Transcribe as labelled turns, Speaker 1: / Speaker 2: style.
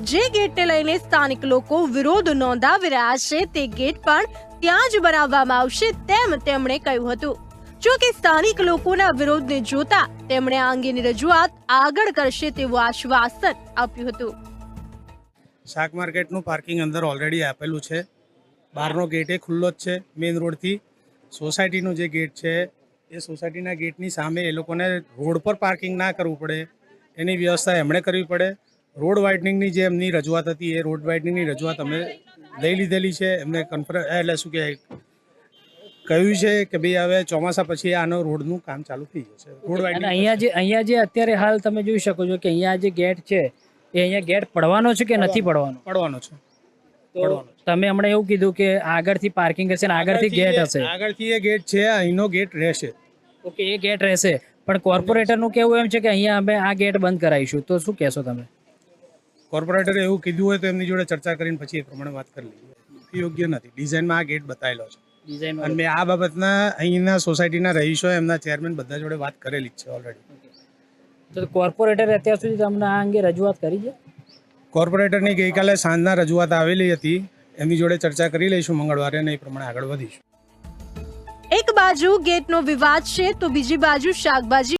Speaker 1: જે ગેટને લઈને સ્થાનિક લોકો વિરોધ નોંધાવી રહ્યા છે તે ગેટ પણ ત્યાં જ બનાવવામાં આવશે તેમ તેમણે કહ્યું હતું. જો કે સ્થાનિક લોકોના વિરોધને જોતા તેમણે આ અંગેની રજૂઆત આગળ કરશે તેવું આશ્વાસન આપ્યું હતું.
Speaker 2: શાક માર્કેટનું પાર્કિંગ અંદર ઓલરેડી આપેલું છે. બહારનો ગેટ એ ખુલ્લો જ છે મેઇન રોડથી સોસાયટીનો જે ગેટ છે, એ સોસાયટીના ગેટની સામે એ લોકોને રોડ પર પાર્કિંગ ના કરવું પડે. એની વ્યવસ્થા એમણે કરવી પડે. રોડ વાઇડનિંગની જે એમની રજૂઆત હતી એ રોડ વાઇડનિંગની રજૂઆત અમે લઈ લીધેલી છે. એમને કન્ફર એટલે શું કે કહ્યું છે કે ભાઈ હવે ચોમાસા પછી આનો રોડનું કામ ચાલુ થઈ જશે. રોડ વાઇડનિંગ
Speaker 3: અહીંયા જે અહીંયા જે અત્યારે હાલ તમે જોઈ શકો છો કે અહીંયા જે ગેટ છે એ અહીંયા ગેટ પડવાનો છે કે નથી પડવાનો?
Speaker 2: પડવાનો છે.
Speaker 3: તમે હમણાં એવું કીધું કે આગળથી પાર્કિંગ હશે ને આગળથી ગેટ હશે.
Speaker 2: આગળથી એ ગેટ છે અહીંનો ગેટ રહેશે.
Speaker 3: ઓકે એ ગેટ રહેશે. પણ કોર્પોરેટરનું કેવું એમ છે કે અહીંયા અમે આ ગેટ બંધ કરાવીશું. તો શું કહેશો તમે?
Speaker 2: કોર્પોરેટરે એવું કીધું હોય તો એમની જોડે ચર્ચા કરીને પછી એ પ્રમાણે વાત કરી લઈએ. યોગ્ય નથી. ડિઝાઇનમાં આ ગેટ બતાવેલો છે.
Speaker 3: ડિઝાઇન
Speaker 2: અને મેં આ બાબતના અહીંના સોસાયટીના રહીશો એમના ચેરમેન બધા જોડે વાત કરેલી જ છે ઓલરેડી
Speaker 3: તો કોર્પોરેટરે અત્યાર સુધી તમને આ અંગે રજૂઆત કરી છે?
Speaker 2: કોર્પોરેટરની ગઈકાલે સાંજના રજૂઆત આવેલી હતી. એમની જોડે ચર્ચા કરી લઈશું મંગળવારે અને એ પ્રમાણે આગળ વધીશું.
Speaker 1: એક બાજુ ગેટનો વિવાદ છે તો બીજી બાજુ શાકભાજી